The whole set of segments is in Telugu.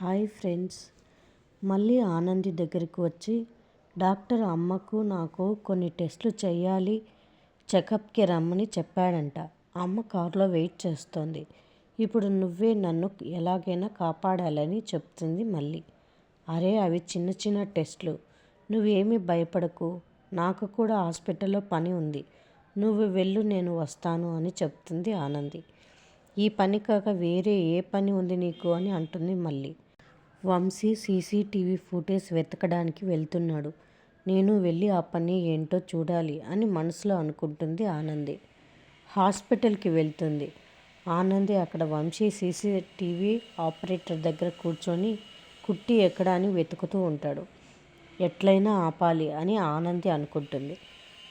Hi friends. మళ్ళీ ఆనంది దగ్గరికి వచ్చి డాక్టర్ అమ్మకు నాకు కొన్ని టెస్టులు చేయాలి చెకప్కి రమ్మని చెప్పాడంట. అమ్మ కారులో వెయిట్ చేస్తోంది. ఇప్పుడు నువ్వే నన్ను ఎలాగైనా కాపాడాలని చెప్తుంది మళ్ళీ. అరే అవి చిన్న చిన్న టెస్టులు. నువ్వేమీ భయపడకు. నాకు కూడా హాస్పిటల్లో పని ఉంది. నువ్వు వెళ్ళు నేను వస్తాను అని చెప్తుంది ఆనంది. ఈ పని కాక వేరే ఏ పని ఉంది నీకు అని అంటుంది మళ్ళీ. వంశీ సీసీటీవీ ఫుటేజ్ వెతకడానికి వెళ్తున్నాడు. నేను వెళ్ళి ఆ పని ఏంటో చూడాలి అని మనసులో అనుకుంటుంది ఆనంది. హాస్పిటల్కి వెళ్తుంది. ఆనంది అక్కడ వంశీ సీసీటీవీ ఆపరేటర్ దగ్గర కూర్చొని కుట్టి ఎక్కడా అని వెతుకుతూ ఉంటాడు. ఎట్లయినా ఆపాలి అని ఆనంది అనుకుంటుంది.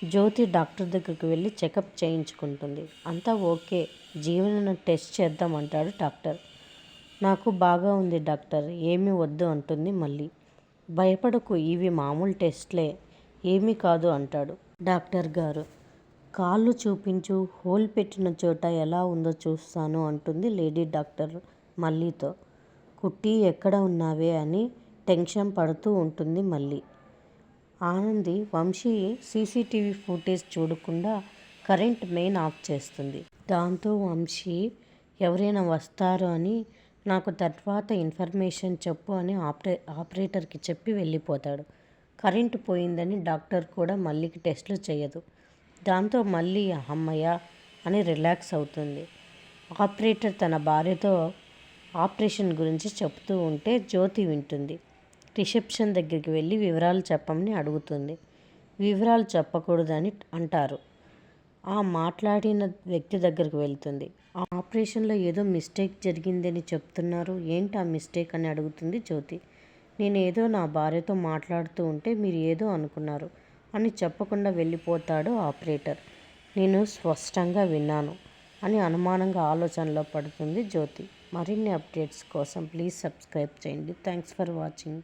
జ్యోతి డాక్టర్ దగ్గరికి వెళ్ళి చెకప్ చేయించుకుంటుంది. అంతా ఓకే జీవన టెస్ట్ చేద్దామంటాడు డాక్టర్. నాకు బాగా ఉంది డాక్టర్ ఏమీ వద్దు అంటుంది మళ్ళీ. భయపడకు ఇవి మామూలు టెస్ట్లే ఏమీ కాదు అంటాడు డాక్టర్ గారు. కాళ్ళు చూపించు హోల్ పెట్టిన చోట ఎలా ఉందో చూస్తాను అంటుంది లేడీ డాక్టర్ మళ్ళీతో కుట్టి ఎక్కడ ఉన్నావే? అని టెన్షన్ పడుతూ ఉంటుంది మళ్ళీ. ఆనంది వంశీ సీసీటీవీ ఫుటేజ్ చూడకుండా కరెంట్ మెయిన్ ఆఫ్ చేస్తుంది. దాంతో వంశీ ఎవరైనా వస్తారు? అని నాకు తర్వాత ఇన్ఫర్మేషన్ చెప్పు అని ఆపరే ఆపరేటర్కి చెప్పి వెళ్ళిపోతాడు. కరెంటు పోయిందని డాక్టర్ కూడా మళ్ళీకి టెస్టులు చేయదు. దాంతో మళ్ళీ అమ్మయ్య అని రిలాక్స్ అవుతుంది. ఆపరేటర్ తన భార్యతో ఆపరేషన్ గురించి చెప్తూ ఉంటే జ్యోతి వింటుంది. రిసెప్షన్ దగ్గరికి వెళ్ళి వివరాలు చెప్పమని అడుగుతుంది. వివరాలు చెప్పకూడదని అంటారు. ఆ మాట్లాడిన వ్యక్తి దగ్గరకు వెళ్తుంది. ఆపరేషన్లో ఏదో మిస్టేక్ జరిగిందని చెప్తున్నారు. ఏంటి ఆ మిస్టేక్ అని అడుగుతుంది జ్యోతి. నేను ఏదో నా భార్యతో మాట్లాడుతూ ఉంటే మీరు ఏదో అనుకున్నారు అని చెప్పకుండా వెళ్ళిపోతాడు ఆపరేటర్. నేను స్పష్టంగా విన్నాను అని అనుమానంగా ఆలోచనలో పడుతుంది జ్యోతి. మరిన్ని అప్డేట్స్ కోసం ప్లీజ్ సబ్స్క్రైబ్ చేయండి. Thanks for watching.